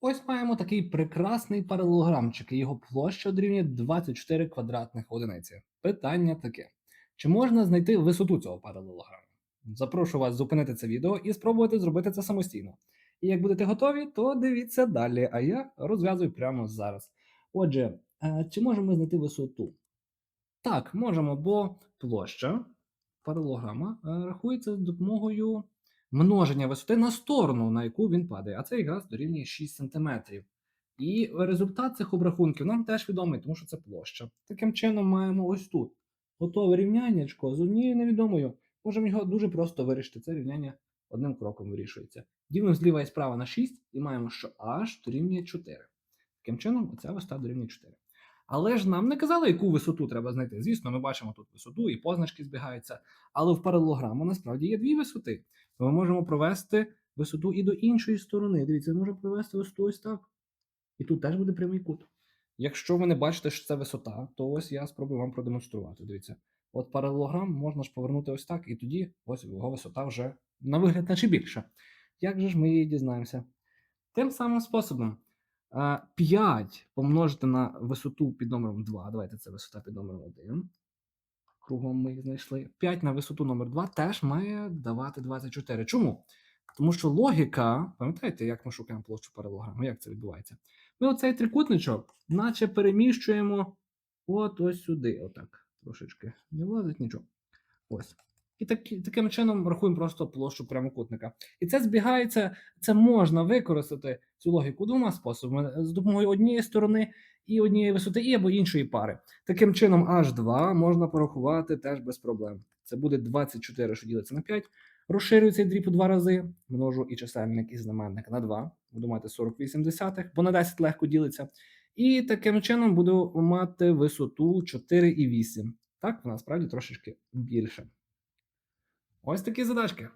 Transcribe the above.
Ось маємо такий прекрасний паралелограмчик, і його площа дорівнює 24 квадратних одиниці. Питання таке: чи можна знайти висоту цього паралелограму? Запрошую вас зупинити це відео і спробувати зробити це самостійно. І як будете готові, то дивіться далі, а я розв'язую прямо зараз. Отже, е, чи можемо ми знайти висоту? Так, можемо, бо площа паралелограма е, рахується з допомогою множення висоти на сторону, на яку він падає, а це якраз дорівнює 6 см. І результат цих обрахунків нам теж відомий, тому що це площа. Таким чином, маємо ось тут готове рівняннячко з однією невідомою. Можемо його дуже просто вирішити. Це рівняння одним кроком вирішується. Ділимо зліва і справа на 6 і маємо, що h дорівнює 4. Таким чином, оця висота дорівнює 4. Але ж нам не казали, яку висоту треба знайти. Звісно, ми бачимо тут висоту і позначки збігаються. Але в паралелограму насправді є дві висоти. Ми можемо провести висоту і до іншої сторони. Дивіться, ми можемо провести висоту ось так. І тут теж буде прямий кут. Якщо ви не бачите, що це висота, то ось я спробую вам продемонструвати. Дивіться, от паралелограм можна ж повернути ось так, і тоді ось його висота вже на вигляд наче більша. Як же ж ми її дізнаємося? Тим самим способом. 5 помножити на висоту під номером 2. Давайте це висота під номером 1. Кругом ми їх знайшли. 5 на висоту номер 2 теж має давати 24. Чому? Тому що логіка, пам'ятаєте, як ми шукаємо площу паралелограму? Як це відбувається? Ми оцей трикутничок, наче переміщуємо от ось сюди. Отак. Трошечки не влазить нічого. Ось. І так, таким чином рахуємо просто площу прямокутника. І це збігається, це можна використати цю логіку двома способами: з допомогою однієї сторони і однієї висоти, і або іншої пари. Таким чином, H2 можна порахувати теж без проблем. Це буде 24, що ділиться на 5. Розширюю цей дріб у два рази, множу і чисельник, і знаменник на 2. Буду мати 48 десятих, бо на 10 легко ділиться. І таким чином буду мати висоту 4,8. Так, вона справді трошечки більше. Ось такі задачки.